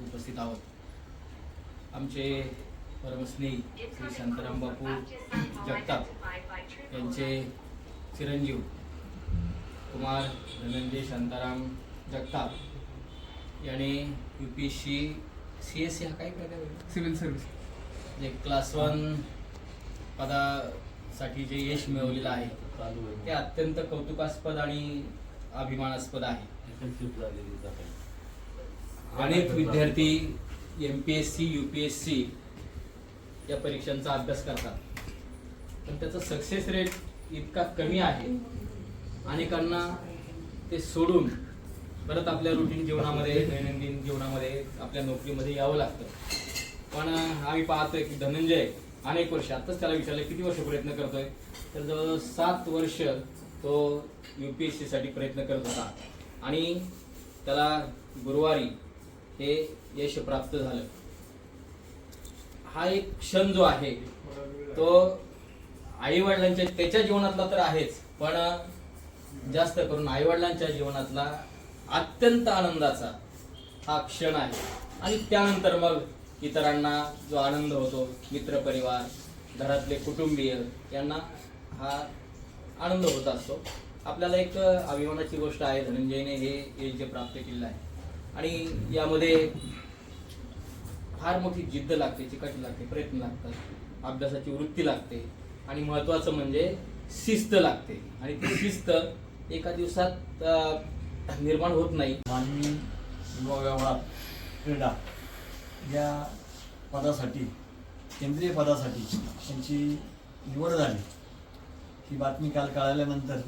उपस्थित आहोत. आमचे परमस्नेही श्री शांताराम बापू जगताप यांचे चिरंजीव कुमार धनंजय शांताराम जगताप याने U P S C C S C हा काही प्रकार सिव्हिल सर्व्हिस. जे क्लास वन पदासाठी जे यश मिळवलेलं आहे ते अत्यंत कौतुकास्पद आणि अभिमानास्पद आहे. अनेक विद्यार्थी M P S C U P S C या परीक्षांचा अभ्यास करतात. पण त्याचा सक्सेस रेट इतका कमी आहे. अनेकांना ते सोडून परत आपल्या रुटीन जीवनामध्ये दैनंदिन जीवनामध्ये आपल्या नोकरीमध्ये यावं लागतं. पण आम्ही पाहतोय की धनंजय अनेक वर्ष आताच त्याला विचारलं किती वर्ष प्रयत्न करतोय? तर जवळ सात वर्ष तो यू पी एस सीसाठी प्रयत्न करत होता. आणि त्याला गुरुवारी हे यश प्राप्त झालं. हा एक क्षण जो आहे तो आई वडिलांच्या त्याच्या जीवनातला तर आहेच पण जास्त करून आई वडिलांच्या जीवनातला अत्यंत आनंदाचा हा क्षण आहे. आणि त्यानंतर मग इतरांना जो आनंद होतो मित्रपरिवार घरातले कुटुंबीय यांना हा आनंद होत असतो. आपल्याला एक अभिमानाची गोष्ट आहे धनंजयने हे यश जे प्राप्त केलेलं आहे. आणि यामध्ये फार मोठी जिद्द लागते चिकाटी लागते प्रयत्न लागतात अभ्यासाची वृत्ती लागते आणि महत्त्वाचं म्हणजे शिस्त लागते. आणि ती शिस्त एका दिवसात निर्माण होत नाही. मानवी युवा व्यवहार क्रीडा या पदासाठी केंद्रीय पदासाठी त्यांची निवड झाली. ही बातमी काल कळाल्यानंतर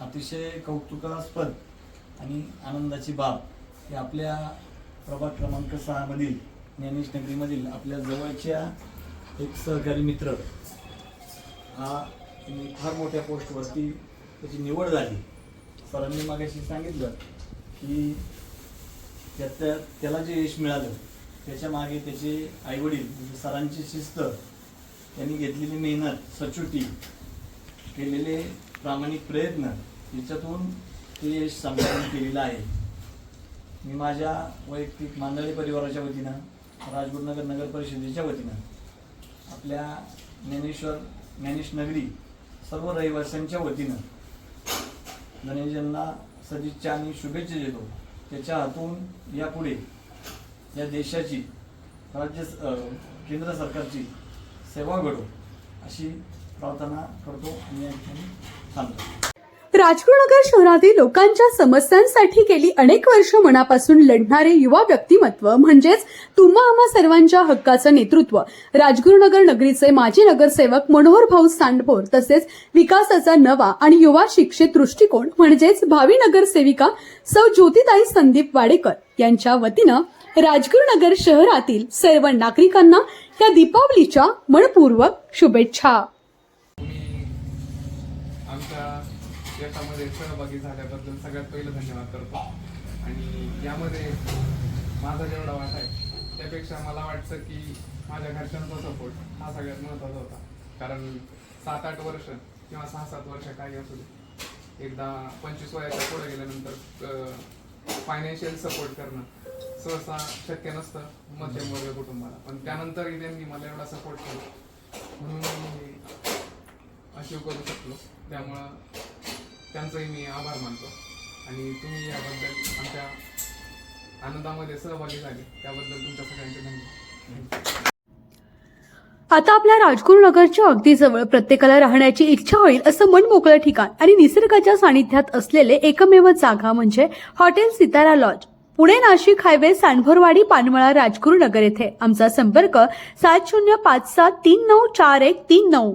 अतिशय कौतुकास्पद आणि आनंदाची बाब. की आपल्या प्रभाग क्रमांक सहामधील ज्ञानेश नगरीमधील आपल्या जवळच्या एक सहकारी मित्र हा फार मोठ्या पोस्टवरती त्याची निवड झाली. सरांनी मागाशी सांगितलं की त्यात त्याला जे यश मिळालं त्याच्यामागे त्याचे आईवडील म्हणजे सरांची शिस्त त्यांनी घेतलेली मेहनत सचोटी केलेले प्रामाणिक प्रयत्न याच्यातून ते यश संपादन केलेलं आहे. मी माझ्या वैयक्तिक मांडळी परिवाराच्या वतीनं राजगुरुनगर नगर परिषदेच्या वतीनं आपल्या ज्ञानेश्वर ज्ञानेश नगरी सर्व रहिवाशांच्या वतीनं गणेशजींना सदिच्छा आणि शुभेच्छा देतो. त्याच्या हातून यापुढे या देशाची राज्य केंद्र सरकारची सेवा घडो अशी प्रार्थना करतो आणि या ठिकाणी थांबतो. राजगुरुनगर शहरातील लोकांच्या समस्यांसाठी गेली अनेक वर्ष मनापासून लढणारे युवा व्यक्तिमत्व म्हणजेच तुम्हा आम्हा सर्वांच्या हक्काचं नेतृत्व. राजगुरुनगर नगरीचे माजी नगरसेवक मनोहर भाऊ सांडभोर तसेच विकासाचा नवा आणि युवा शिक्षित दृष्टिकोन म्हणजेच भावी नगरसेविका सौ ज्योतिताई संदीप वाडेकर यांच्या वतीनं राजगुरुनगर शहरातील सर्व नागरिकांना या दीपावलीच्या मनपूर्वक शुभेच्छा. यशामध्ये सहभागी झाल्याबद्दल सगळ्यात पहिलं धन्यवाद करतो. आणि यामध्ये माझा जेवढा वाटा आहे त्यापेक्षा मला वाटतं की माझ्या घरच्यांचा सपोर्ट हा सगळ्यात महत्त्वाचा होता. कारण सात आठ वर्ष किंवा सहा सात वर्ष काही असू दे एकदा पंचवीस वयाच्या पुढे गेल्यानंतर फायनान्शियल सपोर्ट करणं सहसा शक्य नसतं मध्यमवर्ग कुटुंबाला. पण त्यानंतरही त्यांनी मला एवढा सपोर्ट केला. म्हणून मी अचीव करू शकलो. त्यामुळं त्यांचाही मी आभार मानतो. आणि तुम्ही याबद्दल आमच्या आनंदामध्ये सहभागी झाले. त्याबद्दल तुमच्या सगळ्यांचे धन्यवाद. आता आपल्या राजगुरुनगरच्या अगदी जवळ प्रत्येकाला राहण्याची इच्छा होईल असं मनमोकळं ठिकाण आणि निसर्गाच्या सानिध्यात असलेले एकमेव जागा म्हणजे hotel Sitara lodge. Pune Nashik highway Sandbharwadi Panmala Rajgurunagar येथे आमचा संपर्क सात शून्य पाच सात तीन नऊ चार एक तीन नऊ.